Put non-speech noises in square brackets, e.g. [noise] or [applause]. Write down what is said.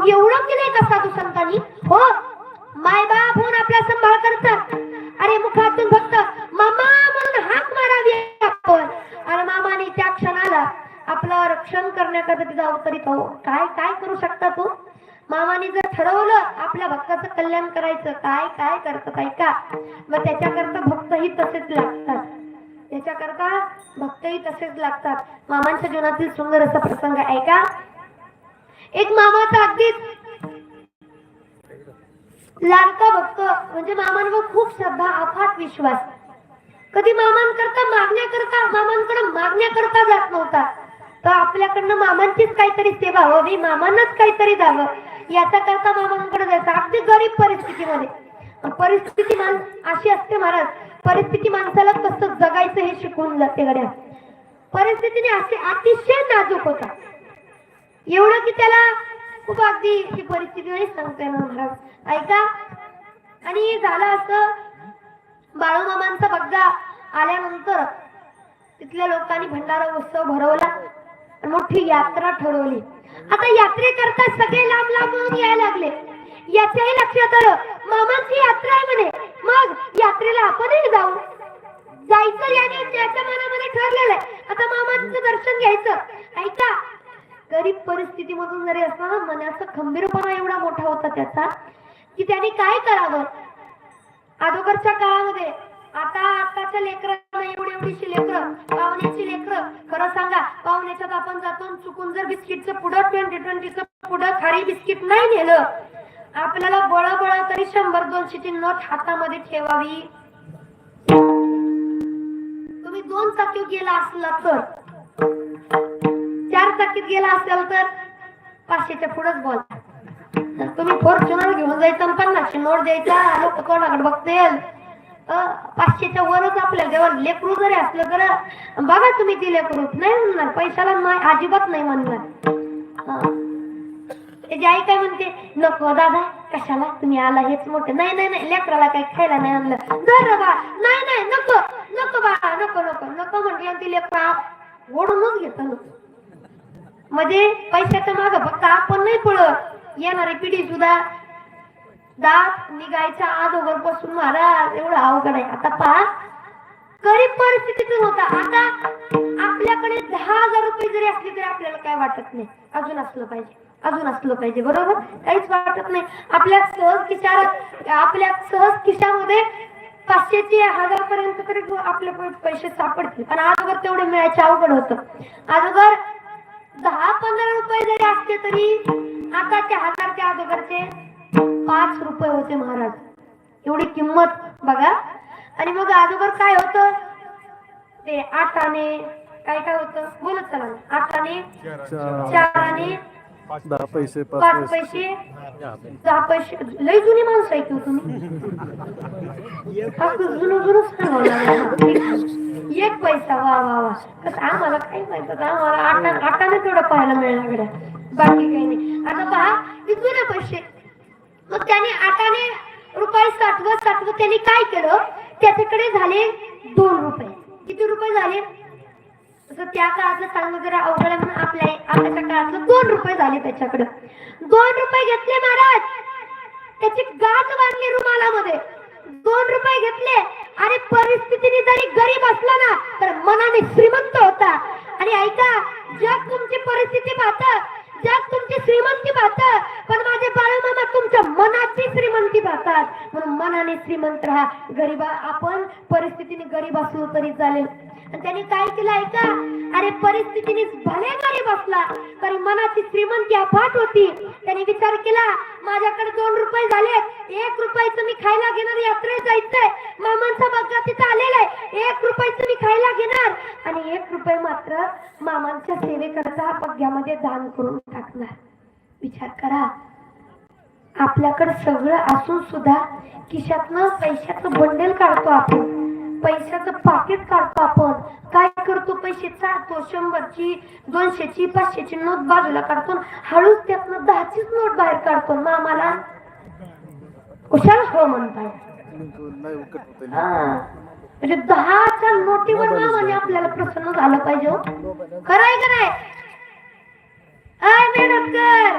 मग एवढं केलंय का साधू संतांनी? हो? माय बाप होऊन आपला सांभाळ करतात. अरे मुखातून फक्त मामा म्हणून हाक मारावी आपण. आणि मामाने त्या क्षणाला आपलं रक्षण करण्याकरता तिथं अवतरित हो काय काय करू शकता तू? मामाने जर ठरवलं आपल्या भक्ताचं कल्याण करायचं काय काय करतात ऐका मग त्याच्याकरता भक्तही तसेच लागतात. त्याच्याकरता भक्तही तसेच लागतात. मामांच्या जीवनातील सुंदर असा प्रसंग आहे ऐका एक मामाचा अगदीच. लाडका भक्त म्हणजे मामांवर खूप श्रद्धा अफाट विश्वास. कधी मामांकरता मागण्या करता मामांकडे मागण्या करता जात नव्हता. तर आपल्याकडनं मामांचीच काहीतरी सेवा हवी मामांनाच काहीतरी द्यावं. याचा करता मामांकडे जायचं. अगदी गरीब परिस्थितीमध्ये. परिस्थिती मान अशी असते महाराज. परिस्थिती माणसाला कसं जगायचं हे शिकवून जाते गड्या. परिस्थितीने असे अतिशय नाजूक होता एवढं की त्याला खूप अगदी ही परिस्थिती नाही सांगता येणार महाराज ऐका. आणि झालं असं बाळूमामांचा बग्गा आल्यानंतर तिथल्या लोकांनी भंडारा उत्सव भरवला मोठी यात्रा ठरवली. आता यात्रेकरता सगळे लांब म्हणून यायला लागले. याच्याही लक्षात आलं मामांची यात्रा आहे म्हणे. मग यात्रेला आपणही जाऊ. जायचं याने त्याच्या मनामध्ये ठरलेलं आहे. आता मामांचं दर्शन घ्यायचं. ऐका गरीब परिस्थितीमधून जरी असला ना मनाचा खंबीरपणा एवढा मोठा होता त्याचा की त्याने काय करावं? अगोदरच्या काळामध्ये आता आताच्या लेकरांना एवढी एवढीशी लेकरं पाहुण्याची लेकरं खरं सांगा पाहुण्याच्यात आपण जातो चुकून जर बिस्किटचं पुढं ट्वेंटी ट्वेंटीचं पुढं खारी बिस्किट नाही नेलं आपल्याला बळ बळ तरी शंभर दोनशेची नोट हातामध्ये ठेवावी. तुम्ही दोन चाकी गेला असला तर चाकीत गेला असेल तर पाचशेच्या पुढेच बोला. तुम्ही फॉर्च्युनर घेऊन जायचं आणि पन्नासशे नोट द्यायचा लोक कोणाकडे बघतील? पाचशेच्या वरच आपल्याला जेव्हा लेकरू जरी असलं तर बघा तुम्ही ती लेकरू. नाही म्हणणार पैशाला नाही अजिबात नाही म्हणणार. त्याची आई काय म्हणते नको दादा कशाला? तुम्ही आला हेच मोठे. नाही नाही नाही लेकराला काही खायला नाही आणलं. जर बा नाही नाही नको नको बा नको नको नको म्हटलं ती लेकरा ओढूनच घेत म्हणजे पैशाचं माग फक्त आपण नाही पळत. येणारी पिढी सुद्धा दात निघायच्या अगोदरपासून महाराज एवढं अवघड आहे. आता पहा. गरीब परिस्थितीतून होता. आता आपल्याकडे दहा हजार रुपये जरी असले तरी आपल्याला काय वाटत नाही. अजून असलं पाहिजे. अजून असलं पाहिजे. बरोबर? काहीच वाटत नाही. आपल्या सहज खिशात आपल्या सहज खिशामध्ये पाचशेचे हजार पर्यंत तरी आपले पैसे सापडतील. पण अगोदर तेवढे मिळायचे अवघड होतं. अगोदर दहा पंधरा रुपये जरी असले तरी आताच्या हजारच्या अगोदरचे पाच रुपये होते महाराज. एवढी किंमत बघा. आणि मग अगोदर काय होतं? ते आठाने काय काय होतं? बोलत चला. आठाने चाराने दहा पैसे पाच पैसे. दहा पैसे. लय जुनी माणसं आहे हो तुम्ही. [laughs] अगं जुनं जुनं सांगावं एक पैसा वा वा वा. कसं आम्हाला काही माहीत आता आम्हाला आटा आटाने तेवढं पाहायला मिळणार गड्या बाकी काही नाही. आता पहा हे ना पैसे. मग त्याने आटाने रुपये साठवत साठवत त्यांनी काय केलं? त्याच्याकडे झाले दोन रुपये. किती रुपये झाले? त्या काळातलं सांगणं जरा अवघड म्हणून आपल्या आताच्या काळातलं दोन रुपये झाले त्याच्याकडे. दोन रुपये घेतले महाराज. त्याची गाठ बांधली रुमालामध्ये. दोन रुपये घेतले. आणि परिस्थितीने जरी गरीब असला ना तर मनाने श्रीमंत होता. आणि ऐका जग तुमची परिस्थिती पाहत. जग तुमची श्रीमंती पाहत. पण माझे बाळमामा तुमच्या मनाची श्रीमंती पाहतात. म्हणून मनाने श्रीमंत राहा. गरीबा आपण परिस्थितीने गरीब असलो तरी चालेल. आणि त्यांनी काय केलं ऐका? अरे परिस्थितीने भले गरीब असला तर मनाची श्रीमंती अफाट होती. त्यांनी विचार केला माझ्याकडे दोन रुपये झाले. एक रुपयाचं मी खायला घेणार यात्रेत जायचंय. मामांचा बग्गा तिथं आलेला आहे. एक रुपयाचं मी खायला घेणार. आणि एक रुपये मात्र मामांच्या सेवेकरता बग्ग्यामध्ये दान करून टाकणार. विचार करा. आपल्याकडे सगळं असून सुद्धा खिशातनं पैशाचं बंडल काढतो आपण. पैशाचं पाकिट काढतो आपण. काय करतो पैसे चालतो शंभरची दोनशेची पाचशेची नोट बाजूला काढतो हळूच त्यातनं दहाचीच नोट बाहेर काढतो मामाला कुशाल हो म्हणताय. म्हणजे दहाच्या नोटीवर मामाने आपल्याला प्रसन्न झालं पाहिजे. खरं आहे का नाही अय मेहनत कर